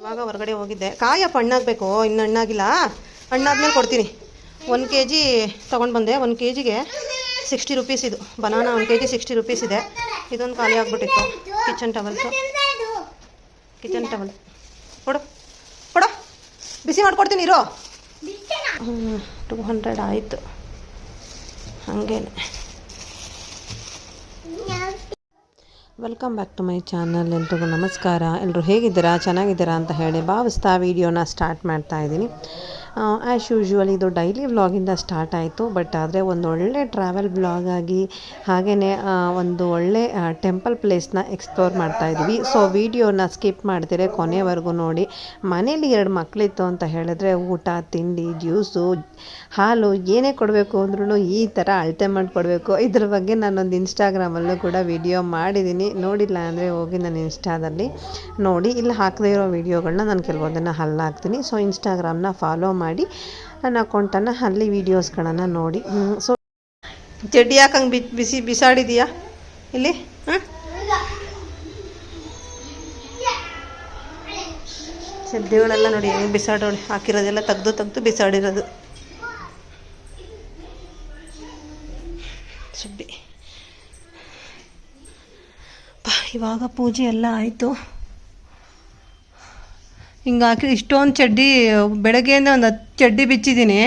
ಇವಾಗ ಹೊರಗಡೆ ಹೋಗಿದ್ದೆ. ಕಾಯಪ್ಪ ಹಣ್ಣಾಗಬೇಕು ಇನ್ನು ಹಣ್ಣಾಗಿಲ್ಲ. ಹಣ್ಣಾದ್ಮೇಲೆ ಕೊಡ್ತೀನಿ. ಒಂದು ಕೆ ಜಿ ತೊಗೊಂಡು ಬಂದೆ. ಒಂದು ಕೆ ಜಿಗೆ ಸಿಕ್ಸ್ಟಿ ರುಪೀಸ್ ಇದು. ಬನಾನ ಒಂದು ಕೆ ಜಿ ಸಿಕ್ಸ್ಟಿ ರುಪೀಸ್ ಇದೆ. ಇದೊಂದು ಖಾಲಿ ಆಗಿಬಿಟ್ಟಿತ್ತು. ಕಿಚನ್ ಟವಲ್ಸು ಕಿಚನ್ ಟವಲ್ ಕೊಡು. ಕೊಡು. ಬಿಸಿ ಮಾಡ್ಕೊಡ್ತೀನಿ, ಇರೋ. ಟೂ ಹಂಡ್ರೆಡ್ ಆಯಿತು. ಹಾಗೇನೆ. Welcome back to my channel ಎಲ್ರಿಗೂ ನಮಸ್ಕಾರ. ಎಲ್ಲರೂ ಹೇಗಿದ್ದೀರಾ? ಚೆನ್ನಾಗಿದ್ದೀರಾ ಅಂತ ಹೇಳಿ ಭಾವಿಸ್ತಾ ವೀಡಿಯೋನ ಸ್ಟಾರ್ಟ್ ಮಾಡ್ತಾ ಇದ್ದೀನಿ. ಆ್ಯಸ್ ಯೂಶ್ವಲ್ ಇದು ಡೈಲಿ ವ್ಲಾಗಿಂದ ಸ್ಟಾರ್ಟ್ ಆಯಿತು. ಬಟ್ ಆದರೆ ಒಂದು ಒಳ್ಳೆ ಟ್ರಾವೆಲ್ ಬ್ಲಾಗ್ ಆಗಿ ಹಾಗೆಯೇ ಒಂದು ಒಳ್ಳೆ ಟೆಂಪಲ್ ಪ್ಲೇಸ್ನ ಎಕ್ಸ್ಪ್ಲೋರ್ ಮಾಡ್ತಾ ಇದ್ದೀವಿ. ಸೊ ವೀಡಿಯೋನ ಸ್ಕಿಪ್ ಮಾಡಿದರೆ ಕೊನೆವರೆಗೂ ನೋಡಿ. ಮನೇಲಿ ಎರಡು ಮಕ್ಕಳಿತ್ತು ಅಂತ ಹೇಳಿದ್ರೆ ಊಟ, ತಿಂಡಿ ಜ್ಯೂಸು ಹಾಲು ಏನೇ ಕೊಡಬೇಕು ಅಂದ್ರೂ ಈ ಥರ ಅಳತೆ ಮಾಡಿಕೊಡ್ಬೇಕು. ಇದ್ರ ಬಗ್ಗೆ ನಾನೊಂದು ಇನ್ಸ್ಟಾಗ್ರಾಮಲ್ಲೂ ಕೂಡ ವಿಡಿಯೋ ಮಾಡಿದ್ದೀನಿ. ನೋಡಿಲ್ಲ ಅಂದರೆ ಹೋಗಿ ನನ್ನ ಇನ್ಸ್ಟಾದಲ್ಲಿ ನೋಡಿ. ಇಲ್ಲಿ ಹಾಕದೇ ಇರೋ ವೀಡಿಯೋಗಳನ್ನ ನಾನು ಕೆಲವೊಂದನ್ನು ಹಲ್ಲ ಹಾಕ್ತೀನಿ. ಸೊ ಇನ್ಸ್ಟಾಗ್ರಾಮ್ನ ಫಾಲೋ ಮಾಡಿ ನನ್ನ ಅಕೌಂಟನ್ನು ಅಲ್ಲಿ ವೀಡಿಯೋಸ್ಗಳನ್ನು ನೋಡಿ. ಸೊ ಚಡ್ಡಿ ಹಾಕಂಗೆ ಬಿ, ಬಿಸಿ, ಬಿಸಾಡಿದೀಯಾ? ಇಲ್ಲಿ? ಹಾಂ ಚಡ್ಡಿಗಳೆಲ್ಲ ನೋಡಿ ಹೆಂಗೆ ಬಿಸಾಡೋಳೆ ಹಾಕಿರೋದೆಲ್ಲ ತೆಗ್ದು ತೆಗ್ದು ಬಿಸಾಡಿರೋದು. ಪಾ ಇವಾಗ ಪೂಜೆ ಎಲ್ಲ ಆಯಿತು. ಹಿಂಗೆ ಹಾಕಿ ಇಷ್ಟೊಂದು ಚಡ್ಡಿ, ಬೆಳಗ್ಗೆಯಿಂದ ಒಂದು ಹತ್ತು ಚಡ್ಡಿ ಬಿಚ್ಚಿದ್ದೀನಿ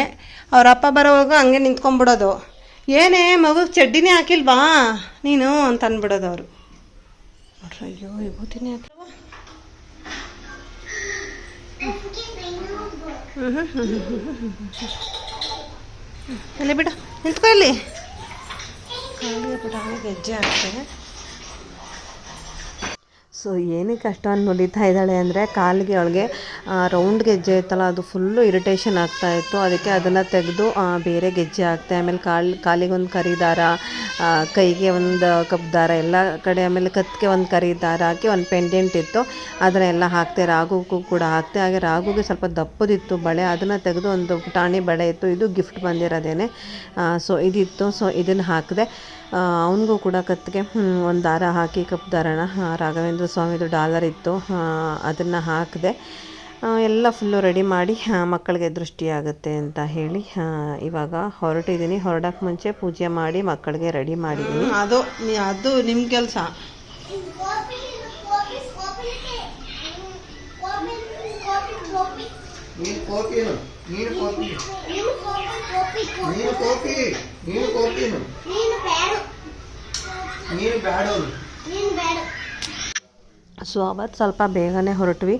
ಅವ್ರ ಅಪ್ಪ ಬರೋವಾಗ ಹಂಗೆ ನಿಂತ್ಕೊಂಡ್ಬಿಡೋದು. ಏನೇ, ಮಗು ಚಡ್ಡಿನೇ ಹಾಕಿಲ್ವಾ? ನೀನು ಅಂತ ಅಂದ್ಬಿಡೋದು ಅವರು. ನೋಡ್ರಿ, ಅಯ್ಯೋ ಹ್ಞೂ ಹ್ಞೂ ಹ್ಞೂ ಹ್ಞೂ ಹ್ಞೂ ಹ್ಞೂ ಹ್ಞೂ ಬಿಡ. ಗೆಜ್ಜೆ ಹಾಕ್ತಾರೆ. ಸೊ ಏನಕ್ಕೆ ಅಷ್ಟೊಂದು ನುಲಿತಾ ಇದ್ದಾಳೆ ಅಂದರೆ ಕಾಲಿಗೆ ಅವಳಿಗೆ ರೌಂಡ್ ಗೆಜ್ಜೆ ಇತ್ತಲ್ಲ ಅದು ಫುಲ್ಲು ಇರಿಟೇಷನ್ ಆಗ್ತಾ ಇತ್ತು. ಅದಕ್ಕೆ ಅದನ್ನು ತೆಗೆದು ಬೇರೆ ಗೆಜ್ಜೆ ಹಾಕ್ತೆ. ಆಮೇಲೆ ಕಾಲು ಕಾಲಿಗೊಂದು ಕರಿ ದಾರ ಕೈಗೆ ಒಂದು ಕಪ್ ದಾರ ಎಲ್ಲ ಕಡೆ ಆಮೇಲೆ ಕತ್ತಿಗೆ ಒಂದು ಕರಿ ದಾರ ಹಾಕಿ ಒಂದು ಪೆಂಡೆಂಟ್ ಇತ್ತು. ಅದನ್ನೆಲ್ಲ ಹಾಕ್ತೆ. ರಾಗುಗೂ ಕೂಡ ಹಾಕ್ತೆ. ಹಾಗೆ ರಾಗುಗೆ ಸ್ವಲ್ಪ ದಪ್ಪದಿತ್ತು ಬಳೆ. ಅದನ್ನು ತೆಗೆದು ಒಂದು ಪುಟಾಣಿ ಬಳೆ ಇತ್ತು. ಇದು ಗಿಫ್ಟ್ ಬಂದಿರೋದೇನೆ. ಸೊ ಇದಿತ್ತು. ಸೊ ಇದನ್ನು ಹಾಕಿದೆ. ಅವನಿಗೂ ಕೂಡ ಕತ್ತಿಗೆ ಒಂದು ದಾರ ಹಾಕಿ ಕಪ್ ದಾರನ. ಆ, ರಾಘವೇಂದ್ರ ಸ್ವಾಮಿದು ಡಾಲರ್ ಇತ್ತು. ಅದನ್ನು ಹಾಕಿದೆ. ಎಲ್ಲ ಫುಲ್ಲು ರೆಡಿ ಮಾಡಿ ಮಕ್ಕಳಿಗೆ ದೃಷ್ಟಿ ಆಗುತ್ತೆ ಅಂತ ಹೇಳಿ ಇವಾಗ ಹೊರಟಿದ್ದೀನಿ ಹೊರಡಕ್ಕೆ ಮುಂಚೆ ಪೂಜೆ ಮಾಡಿ ಮಕ್ಕಳಿಗೆ ರೆಡಿ ಮಾಡಿದ್ದೀನಿ ಅದು ಅದು ನಿಮ್ಮ ಕೆಲಸ. ನೀನು ಸೊ ಅವತ್ತು ಸ್ವಲ್ಪ ಬೇಗನೆ ಹೊರಟ್ವಿ.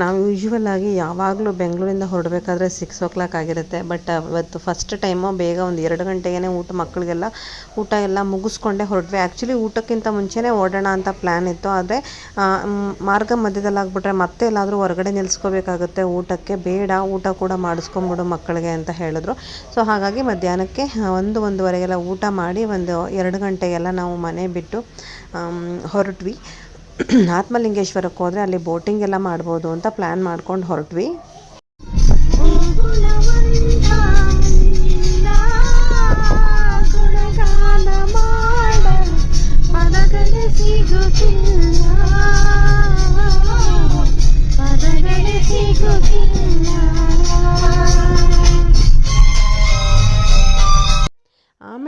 ನಾವು ಯೂಶ್ವಲ್ ಆಗಿ ಯಾವಾಗಲೂ ಬೆಂಗಳೂರಿಂದ ಹೊರಡಬೇಕಾದ್ರೆ ಸಿಕ್ಸ್ ಓ ಕ್ಲಾಕ್ ಆಗಿರುತ್ತೆ ಬಟ್ ಅವತ್ತು ಫಸ್ಟ್ ಟೈಮು ಬೇಗ ಒಂದು ಎರಡು ಗಂಟೆಗೇ ಊಟ ಮಕ್ಕಳಿಗೆಲ್ಲ ಊಟ ಎಲ್ಲ ಮುಗಿಸ್ಕೊಂಡೇ ಹೊರಟ್ವಿ. ಆ್ಯಕ್ಚುಲಿ ಊಟಕ್ಕಿಂತ ಮುಂಚೆನೇ ಓಡೋಣ ಅಂತ ಪ್ಲ್ಯಾನ್ ಇತ್ತು. ಆದರೆ ಮಾರ್ಗ ಮಧ್ಯದಲ್ಲಿ ಆಗಿಬಿಟ್ರೆ ಮತ್ತೆ ಎಲ್ಲಾದರೂ ಹೊರಗಡೆ ನಿಲ್ಲಿಸ್ಕೋಬೇಕಾಗುತ್ತೆ ಊಟಕ್ಕೆ. ಬೇಡ, ಊಟ ಕೂಡ ಮಾಡಿಸ್ಕೊಂಬಿಡು ಮಕ್ಕಳಿಗೆ ಅಂತ ಹೇಳಿದ್ರು. ಸೊ ಹಾಗಾಗಿ ಮಧ್ಯಾಹ್ನಕ್ಕೆ ಒಂದು, ಒಂದೂವರೆಗೆಲ್ಲ ಊಟ ಮಾಡಿ ಒಂದು ಎರಡು ಗಂಟೆಗೆಲ್ಲ ನಾವು ಮನೆ ಬಿಟ್ಟು ಹೊರಟ್ವಿ. ಆತ್ಮಲಿಂಗೇಶ್ವರಕ್ಕೆ ಹೋದರೆ ಅಲ್ಲಿ ಬೋಟಿಂಗ್ ಎಲ್ಲ ಮಾಡ್ಬೋದು ಅಂತ ಪ್ಲ್ಯಾನ್ ಮಾಡ್ಕೊಂಡು ಹೊರಟ್ವಿ.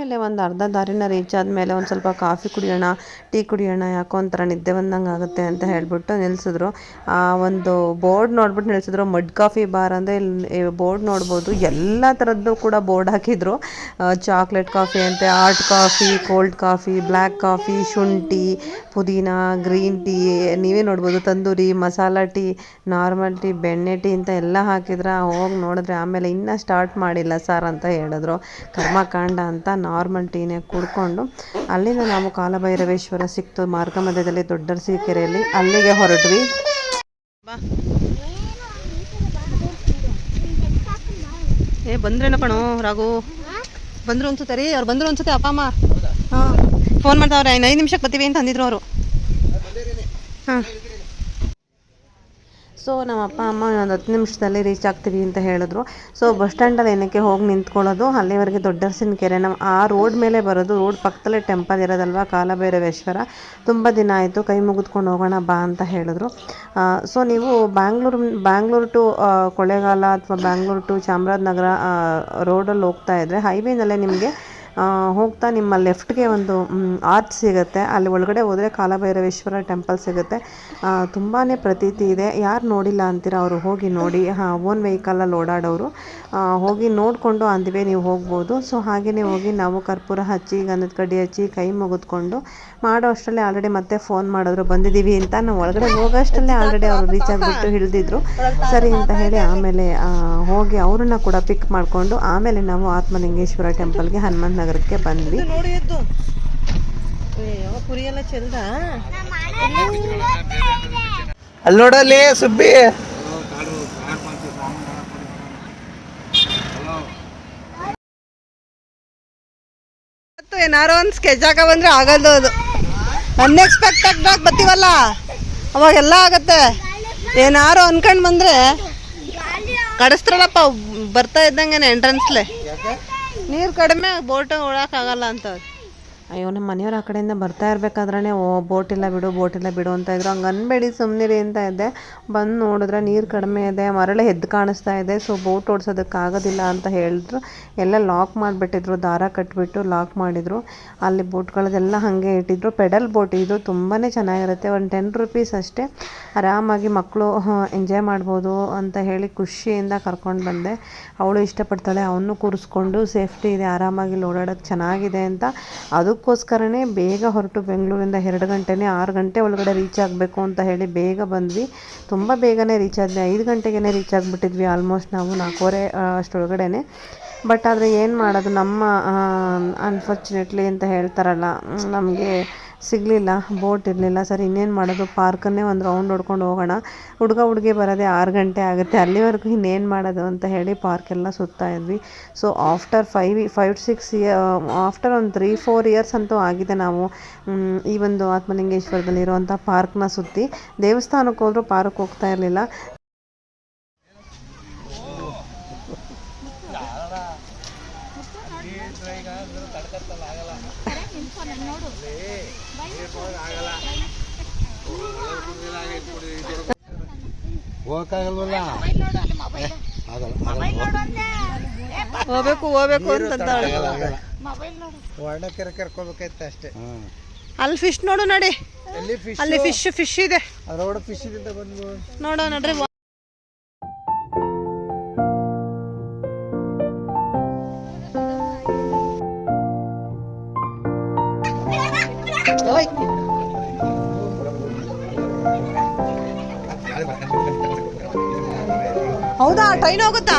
ಆಮೇಲೆ ಒಂದು ಅರ್ಧ ದಾರಿನ ರೀಚ್ ಆದಮೇಲೆ ಒಂದು ಸ್ವಲ್ಪ ಕಾಫಿ ಕುಡಿಯೋಣ, ಟೀ ಕುಡಿಯೋಣ, ಯಾಕೋ ಒಂಥರ ನಿದ್ದೆ ಬಂದಂಗೆ ಆಗುತ್ತೆ ಅಂತ ಹೇಳ್ಬಿಟ್ಟು ನಿಲ್ಲಿಸಿದ್ರು ಆ ಒಂದು ಬೋರ್ಡ್ ನೋಡ್ಬಿಟ್ಟು ನಿಲ್ಲಿಸಿದ್ರು ಮಡ್ ಕಾಫಿ ಬಾರ್ ಅಂದರೆ ಇಲ್ಲಿ ಬೋರ್ಡ್ ನೋಡ್ಬೋದು. ಎಲ್ಲ ಥರದ್ದು ಕೂಡ ಬೋರ್ಡ್ ಹಾಕಿದ್ರು. ಚಾಕ್ಲೇಟ್ ಕಾಫಿ ಅಂತೆ art coffee, cold coffee, black coffee, ಶುಂಠಿ, ಪುದೀನ, ಗ್ರೀನ್ ಟೀ, ನೀವೇ ನೋಡ್ಬೋದು. Tandoori, masala tea, normal tea, ಬೆಣ್ಣೆ ಟೀ ಅಂತ ಎಲ್ಲ ಹಾಕಿದ್ರೆ. ಹೋಗಿ ನೋಡಿದ್ರೆ ಆಮೇಲೆ ಇನ್ನೂ ಸ್ಟಾರ್ಟ್ ಮಾಡಿಲ್ಲ ಸರ್ ಅಂತ ಹೇಳಿದ್ರು. ಕರ್ಮಕಾಂಡ ಅಂತ ನಾರ್ಮಲ್ ಟೀನೇ ಕುಡ್ಕೊಂಡು ಅಲ್ಲಿಂದ ನಾವು ಕಾಲಭೈರವೇಶ್ವರ ಸಿಕ್ತು ಮಾರ್ಗ ಮಧ್ಯದಲ್ಲಿ ದೊಡ್ಡರಸಿ ಕೆರೆಯಲ್ಲಿ ಅಲ್ಲಿಗೆ ಹೊರಟ್ವಿ. ಏ ಬಂದ್ರೇನ ಕಣೋ ರಾಘು. ಬಂದ್ರು ಅನ್ಸುತ್ತೆ ರೀ ಅವ್ರು ಬಂದ್ರು ಅನ್ಸುತ್ತೆ ಅಪ್ಪ ಅಮ್ಮ. ಹಾಂ. ಫೋನ್ ಮಾಡ್ತಾವ್ರೆ ಐದು ನಿಮಿಷಕ್ಕೆ ಬರ್ತೀವಿ ಅಂತ ಅಂದಿದ್ರು ಅವರು. ಹಾಂ. ಸೊ ನಮ್ಮ ಅಪ್ಪ ಅಮ್ಮ ಒಂದು ಹತ್ತು ನಿಮಿಷದಲ್ಲಿ ರೀಚ್ ಆಗ್ತೀವಿ ಅಂತ ಹೇಳಿದ್ರು. ಸೊ ಬಸ್ ಸ್ಟ್ಯಾಂಡಲ್ಲಿ ಏನಕ್ಕೆ ಹೋಗಿ ನಿಂತ್ಕೊಳ್ಳೋದು? ಅಲ್ಲಿವರೆಗೆ ದೊಡ್ಡರಸಿನ ಕೆರೆ. ನಮ್ಮ ಆ ರೋಡ್ ಮೇಲೆ ಬರೋದು ರೋಡ್ ಪಕ್ಕದಲ್ಲೇ ಟೆಂಪಲ್ ಇರೋದಲ್ವಾ, ಕಾಲಭೈರವೇಶ್ವರ? ತುಂಬ ದಿನ ಆಯಿತು, ಕೈ ಮುಗಿದ್ಕೊಂಡು ಹೋಗೋಣ ಬಾ ಅಂತ ಹೇಳಿದ್ರು. ಸೊ ನೀವು ಬ್ಯಾಂಗ್ಳೂರು ಬ್ಯಾಂಗ್ಳೂರು ಟು ಕೊಳ್ಳೇಗಾಲ ಅಥವಾ ಬ್ಯಾಂಗ್ಳೂರು ಟು ಚಾಮರಾಜನಗರ ರೋಡಲ್ಲಿ ಹೋಗ್ತಾ ಇದ್ದರೆ ಹೈವೇನಲ್ಲೇ ನಿಮಗೆ ಹೋಗ್ತಾ ನಿಮ್ಮ ಲೆಫ್ಟ್ಗೆ ಒಂದು ಆರ್ಚ್ ಸಿಗುತ್ತೆ. ಅಲ್ಲಿ ಒಳಗಡೆ ಹೋದರೆ ಕಾಲಭೈರವೇಶ್ವರ ಟೆಂಪಲ್ ಸಿಗುತ್ತೆ. ತುಂಬಾ ಪ್ರತೀತಿ ಇದೆ. ಯಾರು ನೋಡಿಲ್ಲ ಅಂತೀರ ಅವರು ಹೋಗಿ ನೋಡಿ. ಓನ್ ವೆಹಿಕಲಲ್ಲಿ ಓಡಾಡೋರು ಹೋಗಿ ನೋಡಿಕೊಂಡು ಅಂದಿವೆ ನೀವು ಹೋಗ್ಬೋದು. ಸೊ ಹಾಗೆಯೇ ಹೋಗಿ ನಾವು ಕರ್ಪೂರ ಹಚ್ಚಿ, ಗಂಧದ ಕಡ್ಡಿ ಹಚ್ಚಿ, ಕೈ ಮುಗಿದ್ಕೊಂಡು ಮಾಡೋ ಅಷ್ಟರಲ್ಲೇ ಆಲ್ರೆಡಿ ಮತ್ತೆ ಫೋನ್ ಮಾಡಿದ್ರು ಬಂದಿದ್ದೀವಿ ಅಂತ. ನಾವು ಒಳಗಡೆ ಹೋಗೋಷ್ಟರಲ್ಲೇ ಆಲ್ರೆಡಿ ಅವರು ರೀಚ್ ಆಗಿಬಿಟ್ಟು ಹಿಡಿದಿದ್ರು. ಸರಿ ಅಂತ ಹೇಳಿ ಆಮೇಲೆ ಹೋಗಿ ಅವ್ರನ್ನ ಕೂಡ ಪಿಕ್ ಮಾಡಿಕೊಂಡು ಆಮೇಲೆ ನಾವು ಆತ್ಮಲಿಂಗೇಶ್ವರ ಟೆಂಪಲ್ಗೆ ಹನುಮಂತ ನಗರಕ್ಕೆ ಬಂದ್ವಿ. ನೋಡಿ ಎದ್ದು. ಪುರಿ ಎಲ್ಲ ಚೆಲ್ದ? ಅಲ್ಲಿ ನೋಡಲ್ಲಿ ಸುಬ್ಬಿ. ಏನಾರೋ ಒಂದ್ ಸ್ಕೆಚ್ ಬಂದ್ರೆ ಆಗಲ್ದು ಅದು. ಅನ್ಎಕ್ಸ್ಪೆಕ್ಟೆಡ್ ಆಗಿ ಬರ್ತೀವಲ್ಲ? ಅವಾಗೆಲ್ಲ ಆಗತ್ತೆ. ಏನಾರು ಅನ್ಕೊಂಡ್ ಬಂದ್ರೆ ಕಡಿಸ್ತಾರಲ್ಲಪ್ಪ ಬರ್ತಾ ಇದ್ದಂಗೆ ಎಂಟ್ರೆನ್ಸ್ಲೆ ನೀರು ಕಡಿಮೆ ಬೋಟ್ ಉಳಕ್ಕಾಗಲ್ಲ ಅಂತ ಅಯ್ಯೋ ನಮ್ಮ ಮನೆಯವ್ರು ಆ ಕಡೆಯಿಂದ ಬರ್ತಾ ಇರಬೇಕಾದ್ರೆ ಓ ಬೋಟ್ ಇಲ್ಲ ಬಿಡು ಬೋಟ್ ಇಲ್ಲ ಬಿಡು ಅಂತ ಇದ್ರು. ಹಂಗೆ ಅನ್ಬೇಡಿ ಸುಮ್ಮನಿರಿ ಅಂತ ಇದ್ದೆ. ಬಂದು ನೋಡಿದ್ರೆ ನೀರು ಕಡಿಮೆ ಇದೆ, ಮರಳೆ ಎದ್ದು ಕಾಣಿಸ್ತಾ ಇದೆ, ಸೊ ಬೋಟ್ ಓಡಿಸೋದಕ್ಕೆ ಆಗೋದಿಲ್ಲ ಅಂತ ಹೇಳಿದ್ರು. ಎಲ್ಲ ಲಾಕ್ ಮಾಡಿಬಿಟ್ಟಿದ್ರು, ದಾರ ಕಟ್ಟಿಬಿಟ್ಟು ಲಾಕ್ ಮಾಡಿದರು. ಅಲ್ಲಿ ಬೋಟ್ಗಳದೆಲ್ಲ ಹಾಗೆ ಇಟ್ಟಿದ್ರು. ಪೆಡಲ್ ಬೋಟ್ ಇದು ತುಂಬಾ ಚೆನ್ನಾಗಿರುತ್ತೆ, ಒಂದು ಟೆನ್ ರುಪೀಸ್ ಅಷ್ಟೇ. ಆರಾಮಾಗಿ ಮಕ್ಕಳು ಎಂಜಾಯ್ ಮಾಡ್ಬೋದು ಅಂತ ಹೇಳಿ ಖುಷಿಯಿಂದ ಕರ್ಕೊಂಡು ಬಂದೆ. ಅವಳು ಇಷ್ಟಪಡ್ತಾಳೆ, ಅವನು ಕೂರಿಸ್ಕೊಂಡು ಸೇಫ್ಟಿ ಇದೆ, ಆರಾಮಾಗಿ ಓಡಾಡೋಕ್ಕೆ ಚೆನ್ನಾಗಿದೆ ಅಂತ. ಅದಕ್ಕೋಸ್ಕರನೇ ಬೇಗ ಹೊರಟು ಬೆಂಗಳೂರಿಂದ ಎರಡು ಗಂಟೆನೇ ಆರು ಗಂಟೆ ಒಳಗಡೆ ರೀಚ್ ಆಗಬೇಕು ಅಂತ ಹೇಳಿ ಬೇಗ ಬಂದ್ವಿ. ತುಂಬ ಬೇಗನೆ ರೀಚ್ ಆದ್ವಿ. ಐದು ಗಂಟೆಗೇ ರೀಚ್ ಆಗಿಬಿಟ್ಟಿದ್ವಿ ಆಲ್ಮೋಸ್ಟ್ ನಾವು ನಾಲ್ಕೂವರೆ ಅಷ್ಟೊಳಗಡೆ ಬಟ್ ಆದರೆ ಏನು ಮಾಡೋದು? ನಮ್ಮ ಅನ್ಫಾರ್ಚುನೇಟ್ಲಿ ಅಂತ ಹೇಳ್ತಾರಲ್ಲ ನಮಗೆ ಸಿಗಲಿಲ್ಲ ಬೋಟ್ ಇರಲಿಲ್ಲ. ಸರಿ, ಇನ್ನೇನು ಮಾಡೋದು? ಪಾರ್ಕನ್ನೇ ಒಂದು ರೌಂಡ್ ಹೊಡ್ಕೊಂಡು ಹೋಗೋಣ. ಹುಡುಗ ಹುಡುಗಿ ಬರೋದೇ ಆರು ಗಂಟೆ ಆಗುತ್ತೆ. ಅಲ್ಲಿವರೆಗೂ ಇನ್ನೇನು ಮಾಡೋದು ಅಂತ ಹೇಳಿ ಪಾರ್ಕೆಲ್ಲ ಸುತ್ತಾ ಇದ್ವಿ. So after five five six year after ಒಂದು ತ್ರೀ ಫೋರ್ ಇಯರ್ಸ್ ಅಂತೂ ಆಗಿದೆ ನಾವು. ಈ ಒಂದು ಆತ್ಮಲಿಂಗೇಶ್ವರದಲ್ಲಿ ಇರುವಂಥ ಪಾರ್ಕ್ನ ಸುತ್ತಿ. ದೇವಸ್ಥಾನಕ್ಕೆ ಹೋದರೂ ಪಾರ್ಕ್ ಹೋಗ್ತಾ ಇರಲಿಲ್ಲ. ಹೋಗಕ್ಕಾಗಲ್ವಲ್ಲ ಹೋಗ್ಬೇಕು ಹೋಗ್ಬೇಕು ಅಂತ ವರ್ಣಕೆರೆ ಕರ್ಕೋಬೇಕಾಯ್ತು ಅಷ್ಟೇ. ಅಲ್ಲಿ ಫಿಶ್ ನೋಡು ನಡಿ. ಅಲ್ಲಿ ಫಿಶ್ ಫಿಶ್ ಇದೆ. ಅದ್ರೊಳಗೆ ಫಿಶ್ ನೋಡೋ ನೋಡ್ರಿ ಓಯ್. ಹೌದಾ ಟ್ರೈನ್ ಹೋಗುತ್ತಾ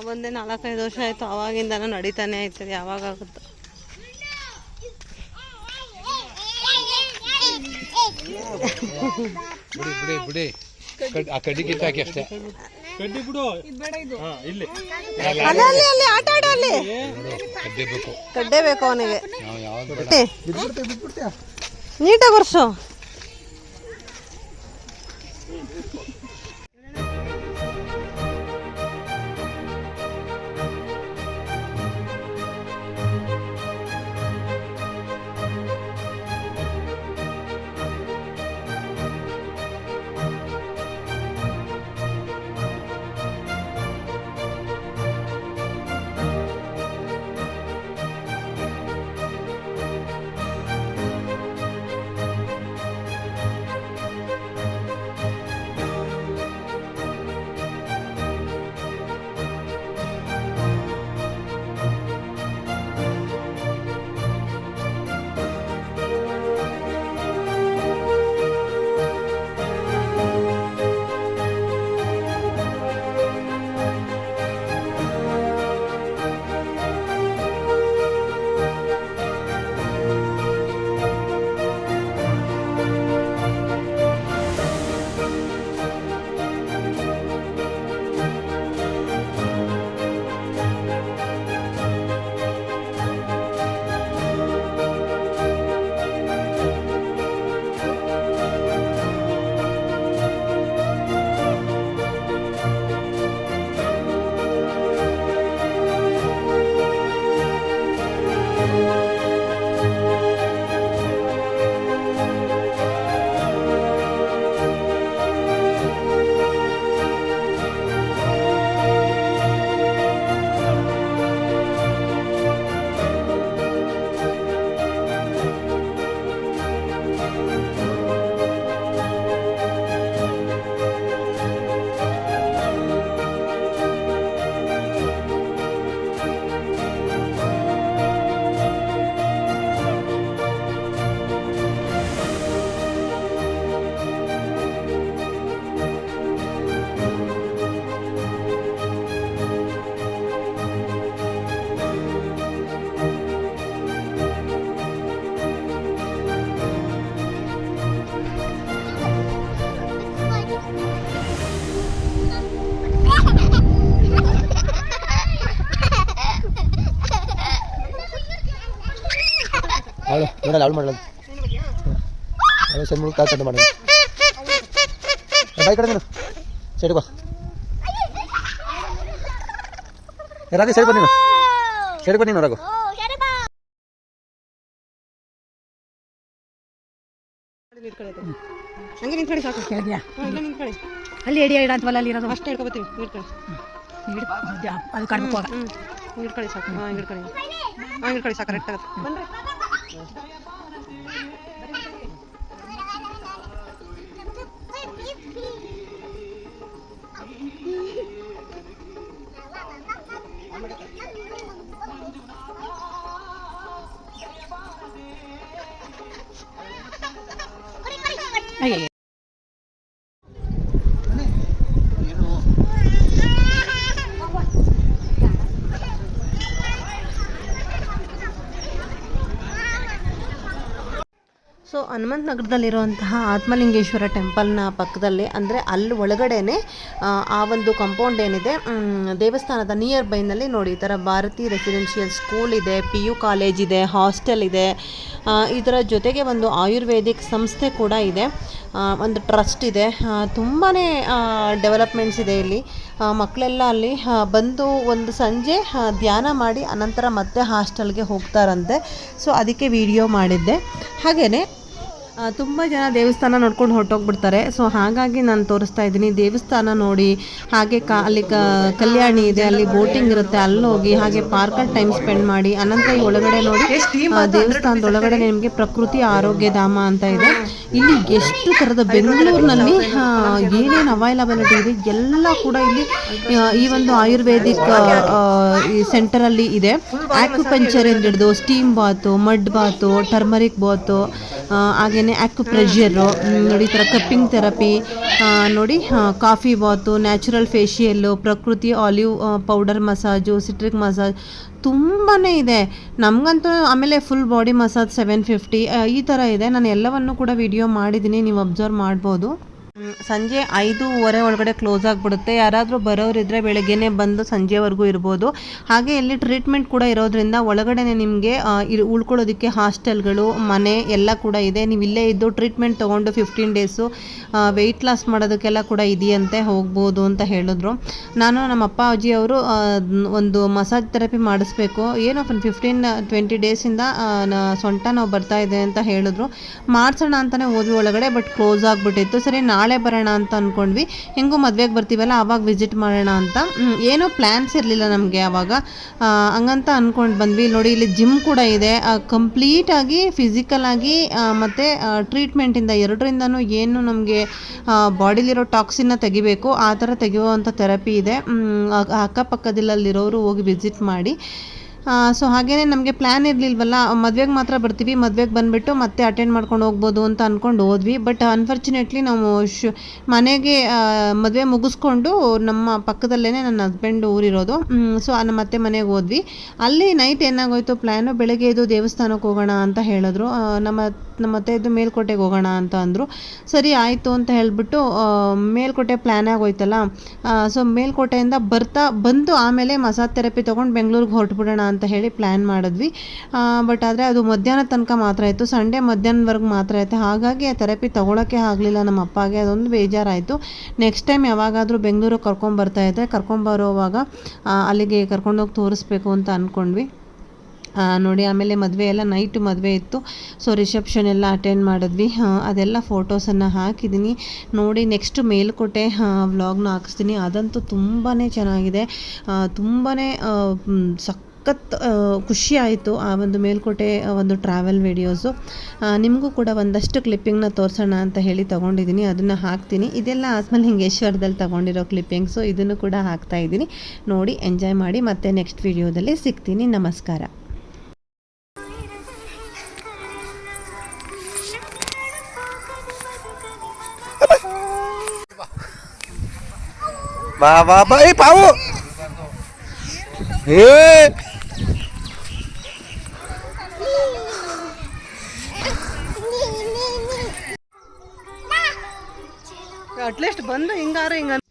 ಬಂದೆ ನಾಲ್ಕೈದು ವರ್ಷ ಆಯಿತು ಅವಾಗಿಂದನೂ ನಡೀತಾನೆ ಆಯ್ತದೆ ಯಾವಾಗ ಆಗುತ್ತೋ. ಬಿಡಿ ಬಿಡಿ ಬಿಡಿ. ಕಡ್- ಆ ಕಡ್ಡಿ ಕಿತ್ತಾಕಿ ಅಷ್ಟೇ. ಕಡ್ಡಿ ಬಿಡು. ಹಾ ಇಲ್ಲಿ. ಅಲ್ಲಿ ಅಲ್ಲಿ ಅಲ್ಲಿ ಆಟ ಆಡ ಅಲ್ಲಿ. ನೋಡು ಕಡ್ಡಿ ಬೇಕು. ಕಡ್ಡೆ ಬೇಕು ಅವನಿಗೆ. ನಾವು ಯಾವ್ದು ಬೇಡ ನೀಟಾಗಿ ಒರ್ಸು. ಅವಳು ನೋಡಲ್ಲ ಅವಳು ಮಾಡಲ್ಲ. ಅವಳು ಸಣ್ಣ ಮುಳುಗ್ ಕಾಲ್ಕಂತ ಮಾಡಿ. ಬಾಯ್ ಕಡೆ ನೀನು ಸೈಡ್ ಬಾ. ರಾಘು ಸೈಡ್ ಬಾ ನೀನು. ಸೈಡ್ ಬಾ ನೀನು ಹಂಗೆ ನಿಂತ್ಕೊಳ್ಳಿ ಸಾಕು. ನಿಂತ್ಕೊಳ್ಳಿ. ಅಲ್ಲಿ ಎಡಿ ಇಡ ಅಂತವಲ್ಲ ಅಲ್ಲಿ ಇರೋದು. ಅಷ್ಟು ಹಿಡ್ಕೊಬತ್ತೀವಿ ಹಿಡ್ಕೊಳ್ಳಿ ಹಿಡ್- ಅದು ಕಾಡ್ಬೇಕು ಹೋಗ. ಹ್ಞೂ ಸಾಕು. ಹಾಂ ಹಿಡ್ಕೊಳ್ಳಿ ಹಾಂ ಹಿಡ್ಕೊಳ್ಳಿ ಸಾಕು ಕರೆಕ್ಟ್ ಆಗುತ್ತೆ. ಬನ್ರಿ Okay. ಹನುಮಂತ ನಗರದಲ್ಲಿರುವಂತಹ ಆತ್ಮಲಿಂಗೇಶ್ವರ ಟೆಂಪಲ್ನ ಪಕ್ಕದಲ್ಲಿ ಅಂದರೆ ಅಲ್ಲಿ ಒಳಗಡೆನೆ ಆ, ಒಂದು ಕಾಂಪೌಂಡ್ ಏನಿದೆ ದೇವಸ್ಥಾನದ ನಿಯರ್ ಬೈನಲ್ಲಿ ನೋಡಿ ಈ ಥರ ಭಾರತಿ ರೆಸಿಡೆನ್ಷಿಯಲ್ ಸ್ಕೂಲ್ ಇದೆ ಪಿ ಯು ಕಾಲೇಜ್ ಇದೆ ಹಾಸ್ಟೆಲ್ ಇದೆ ಇದರ ಜೊತೆಗೆ ಒಂದು ಆಯುರ್ವೇದಿಕ್ ಸಂಸ್ಥೆ ಕೂಡ ಇದೆ ಒಂದು ಟ್ರಸ್ಟ್ ಇದೆ ತುಂಬಾ ಡೆವಲಪ್ಮೆಂಟ್ಸ್ ಇದೆ ಇಲ್ಲಿ ಮಕ್ಕಳೆಲ್ಲ ಅಲ್ಲಿ ಬಂದು ಒಂದು ಸಂಜೆ ಧ್ಯಾನ ಮಾಡಿ ಅನಂತರ ಮತ್ತೆ ಹಾಸ್ಟೆಲ್ಗೆ ಹೋಗ್ತಾರಂತೆ. ಸೊ ಅದಕ್ಕೆ ವಿಡಿಯೋ ಮಾಡಿದ್ದೆ. ಹಾಗೆಯೇ ತುಂಬ ಜನ ದೇವಸ್ಥಾನ ನೋಡ್ಕೊಂಡು ಹೊರಟೋಗ್ಬಿಡ್ತಾರೆ. ಸೊ ಹಾಗಾಗಿ ನಾನು ತೋರಿಸ್ತಾ ಇದ್ದೀನಿ. ದೇವಸ್ಥಾನ ನೋಡಿ ಹಾಗೆ ಕಾ ಅಲ್ಲಿ ಕ ಕಲ್ಯಾಣಿ ಇದೆ ಅಲ್ಲಿ ಬೋಟಿಂಗ್ ಇರುತ್ತೆ ಅಲ್ಲಿ ಹೋಗಿ ಹಾಗೆ ಪಾರ್ಕಲ್ಲಿ ಟೈಮ್ ಸ್ಪೆಂಡ್ ಮಾಡಿ ಅನಂತರ ಈ ಒಳಗಡೆ ನೋಡಿ ದೇವಸ್ಥಾನದ ಒಳಗಡೆ ನಿಮಗೆ ಪ್ರಕೃತಿ ಆರೋಗ್ಯ ಧಾಮ ಅಂತ ಇದೆ. ಇಲ್ಲಿ ಎಷ್ಟು ಥರದ ಬೆಂಗಳೂರಿನಲ್ಲಿ ಏನೇನು ಅವೈಲಬಿಲಿಟಿ ಇದೆ ಎಲ್ಲ ಕೂಡ ಇಲ್ಲಿ ಈ ಒಂದು ಆಯುರ್ವೇದಿಕ್ ಸೆಂಟರಲ್ಲಿ ಇದೆ. ಆಕ್ಯುಪಂಚರ್ ಇಂದ ಹಿಡಿದು steam bath mud bath turmeric bath ಹಾಗೆಯೇ ಆ್ಯಕ್ು ಪ್ರೆಷರು ನೋಡಿ ಈ ಥರ ಕಪ್ಪಿಂಗ್ ಥೆರಪಿ ನೋಡಿ ಕಾಫಿ ಬಾತು ನ್ಯಾಚುರಲ್ ಫೇಶಿಯಲ್ಲು ಪ್ರಕೃತಿ olive powder massage citric massage ತುಂಬಾ ಇದೆ. ನಮಗಂತೂ ಆಮೇಲೆ full body massage seven fifty ಈ ಥರ ಇದೆ. ನಾನು ಎಲ್ಲವನ್ನು ಕೂಡ ವಿಡಿಯೋ ಮಾಡಿದ್ದೀನಿ, ನೀವು ಅಬ್ಸರ್ವ್ ಮಾಡ್ಬೋದು. ಸಂಜೆ ಐದೂವರೆ ಒಳಗಡೆ ಕ್ಲೋಸ್ ಆಗಿಬಿಡುತ್ತೆ. ಯಾರಾದರೂ ಬರೋರಿದ್ದರೆ ಬೆಳಗ್ಗೆನೇ ಬಂದು ಸಂಜೆವರೆಗೂ ಇರ್ಬೋದು. ಹಾಗೆ ಇಲ್ಲಿ ಟ್ರೀಟ್ಮೆಂಟ್ ಕೂಡ ಇರೋದ್ರಿಂದ ಒಳಗಡೆನೆ ನಿಮಗೆ ಉಳ್ಕೊಳ್ಳೋದಕ್ಕೆ ಹಾಸ್ಟೆಲ್ಗಳು ಮನೆ ಎಲ್ಲ ಕೂಡ ಇದೆ. ನೀವು ಇಲ್ಲೇ ಇದ್ದು ಟ್ರೀಟ್ಮೆಂಟ್ ತೊಗೊಂಡು ಫಿಫ್ಟೀನ್ ಡೇಸು ವೆಯ್ಟ್ ಲಾಸ್ ಮಾಡೋದಕ್ಕೆಲ್ಲ ಕೂಡ ಇದೆಯಂತೆ ಹೋಗ್ಬೋದು ಅಂತ ಹೇಳಿದ್ರು. ನಾನು ನಮ್ಮ ಅಪ್ಪ, ಅಜ್ಜಿ ಅವರು ಒಂದು ಮಸಾಜ್ ಥೆರಪಿ ಮಾಡಿಸ್ಬೇಕು. ಏನೋ ಒಂದು ಫಿಫ್ಟೀನ್ ಟ್ವೆಂಟಿ ಡೇಸಿಂದ ಸೊಂಟ ನಾವು ಬರ್ತಾ ಇದೆ ಅಂತ ಹೇಳಿದ್ರು. ಮಾಡಿಸೋಣ ಅಂತಲೇ ಹೋದ್ವಿ ಒಳಗಡೆ ಬಟ್ ಕ್ಲೋಸ್ ಆಗಿಬಿಟ್ಟಿತ್ತು. ಸರಿ ನಾಳೆ ಬರೋಣ ಅಂತ ಅಂದ್ಕೊಂಡ್ವಿ ಹೆಂಗೂ ಮದುವೆಗೆ ಬರ್ತೀವಲ್ಲ ಆವಾಗ ವಿಸಿಟ್ ಮಾಡೋಣ ಅಂತ. ಏನೋ ಪ್ಲ್ಯಾನ್ಸ್ ಇರಲಿಲ್ಲ ನಮಗೆ ಆವಾಗ ಹಂಗಂತ ಅಂದ್ಕೊಂಡು ಬಂದ್ವಿ. ನೋಡಿ, ಇಲ್ಲಿ ಜಿಮ್ ಕೂಡ ಇದೆ. ಕಂಪ್ಲೀಟಾಗಿ ಫಿಸಿಕಲ್ ಆಗಿ ಮತ್ತು ಟ್ರೀಟ್ಮೆಂಟಿಂದ ಎರಡರಿಂದನೂ ಏನು ನಮಗೆ ಬಾಡಿಲಿರೋ ಟಾಕ್ಸಿನ ತೆಗಿಬೇಕು. ಆ ಥರ ತೆಗೆಯುವಂಥ ಥೆರಪಿ ಇದೆ. ಅಕ್ಕಪಕ್ಕದಲ್ಲಿರೋರು ಹೋಗಿ ವಿಸಿಟ್ ಮಾಡಿ. ಸೊ ಹಾಗೆಯೇ ನಮಗೆ ಪ್ಲ್ಯಾನ್ ಇರಲಿಲ್ವಲ್ಲ, ಮದುವೆಗೆ ಮಾತ್ರ ಬರ್ತೀವಿ, ಮದುವೆಗೆ ಬಂದುಬಿಟ್ಟು ಮತ್ತೆ ಅಟೆಂಡ್ ಮಾಡ್ಕೊಂಡು ಹೋಗ್ಬೋದು ಅಂತ ಅಂದ್ಕೊಂಡು ಹೋದ್ವಿ. ಬಟ್ ಅನ್ಫಾರ್ಚುನೇಟ್ಲಿ ನಾವು ಶು, ಮನೆಗೆ ಮದುವೆ ಮುಗಿಸ್ಕೊಂಡು ನಮ್ಮ ಪಕ್ಕದಲ್ಲೇ ನನ್ನ ಹಸ್ಬೆಂಡ್ ಊರಿರೋದು. ಸೊ ನಮ್ಮ ಮತ್ತೆ ಮನೆಗೆ ಹೋದ್ವಿ. ಅಲ್ಲಿ ನೈಟ್ ಏನಾಗೋಯ್ತು ಪ್ಲ್ಯಾನು ಬೆಳಗ್ಗೆ ಇದು ದೇವಸ್ಥಾನಕ್ಕೆ ಹೋಗೋಣ ಅಂತ ಹೇಳಿದ್ರು. ನಮ್ಮ ನಮ್ಮ ಅತ್ತೆ ಎದ್ದು ಮೇಲ್ಕೋಟೆಗೆ ಹೋಗೋಣ ಅಂತ ಅಂದರು. ಸರಿ, ಆಯಿತು ಅಂತ ಹೇಳಿಬಿಟ್ಟು ಮೇಲ್ಕೋಟೆ ಪ್ಲ್ಯಾನ್ ಆಗೋಯ್ತಲ್ಲ ಸೊ ಮೇಲ್ಕೋಟೆಯಿಂದ ಬರ್ತಾ, ಬಂದು ಆಮೇಲೆ ಮಸಾಜ್ ಥೆರಪಿ ತೊಗೊಂಡು ಬೆಂಗಳೂರಿಗೆ ಹೊರಟ್ಬಿಡೋಣ ಅಂತ ಹೇಳಿ ಪ್ಲ್ಯಾನ್ ಮಾಡಿದ್ವಿ. ಬಟ್ ಆದರೆ ಅದು ಮಧ್ಯಾಹ್ನ ತನಕ ಮಾತ್ರ ಇತ್ತು. ಸಂಡೇ ಮಧ್ಯಾಹ್ನವರೆಗೆ ಮಾತ್ರ ಇತ್ತು. ಹಾಗಾಗಿ ಆ ಥೆರಪಿ ತೊಗೊಳಕ್ಕೆ ಆಗಲಿಲ್ಲ. ನಮ್ಮ ಅಪ್ಪಗೆ ಅದೊಂದು ಬೇಜಾರಾಯಿತು. ನೆಕ್ಸ್ಟ್ ಟೈಮ್ ಯಾವಾಗಾದರೂ ಬೆಂಗಳೂರಿಗೆ ಕರ್ಕೊಂಬರ್ತಾ ಇದ್ದರೆ ಕರ್ಕೊಂಬರೋವಾಗ ಅಲ್ಲಿಗೆ ಕರ್ಕೊಂಡೋಗಿ ತೋರಿಸ್ಬೇಕು ಅಂತ ಅಂದ್ಕೊಂಡ್ವಿ ನೋಡಿ ಆಮೇಲೆ ಮದುವೆ ಎಲ್ಲ ನೈಟ್ ಮದುವೆ ಇತ್ತು. ಸೊ ರಿಸೆಪ್ಷನ್ ಎಲ್ಲ ಅಟೆಂಡ್ ಮಾಡಿದ್ವಿ. ಅದೆಲ್ಲ ಫೋಟೋಸನ್ನು ಹಾಕಿದ್ದೀನಿ ನೋಡಿ ನೆಕ್ಸ್ಟ್ ಮೇಲ್ಕೋಟೆ ವ್ಲಾಗ್ನ ಹಾಕಿಸ್ತೀನಿ. ಅದಂತೂ ತುಂಬಾ ಚೆನ್ನಾಗಿದೆ. ತುಂಬಾ ಸಖತ್ ಆ, ಖುಷಿ ಆಯಿತು ಆ ಒಂದು ಮೇಲ್ಕೋಟೆ ಒಂದು ಟ್ರಾವೆಲ್ ವಿಡಿಯೋಸು ನಿಮಗೂ ಕೂಡ ಒಂದಷ್ಟು ಕ್ಲಿಪ್ಪಿಂಗ್ನ ತೋರಿಸೋಣ ಅಂತ ಹೇಳಿ ತೊಗೊಂಡಿದ್ದೀನಿ ಅದನ್ನು ಹಾಕ್ತೀನಿ. ಇದೆಲ್ಲ ಆದ್ಮೇಲೆ ಹಿಂಗೇಶ್ವರದಲ್ಲಿ ತೊಗೊಂಡಿರೋ ಕ್ಲಿಪ್ಪಿಂಗ್ಸು ಇದನ್ನು ಕೂಡ ಹಾಕ್ತಾ ಇದ್ದೀನಿ ನೋಡಿ ಎಂಜಾಯ್ ಮಾಡಿ ಮತ್ತೆ ನೆಕ್ಸ್ಟ್ ವಿಡಿಯೋದಲ್ಲಿ ಸಿಗ್ತೀನಿ. ನಮಸ್ಕಾರ. ಬಾ ಬಾ ಬಾ ಏ ಪಾವು ಏ ಅಟ್ಲೀಸ್ಟ್ ಬಂದು ಹಿಂಗಾರ ಹಿಂಗ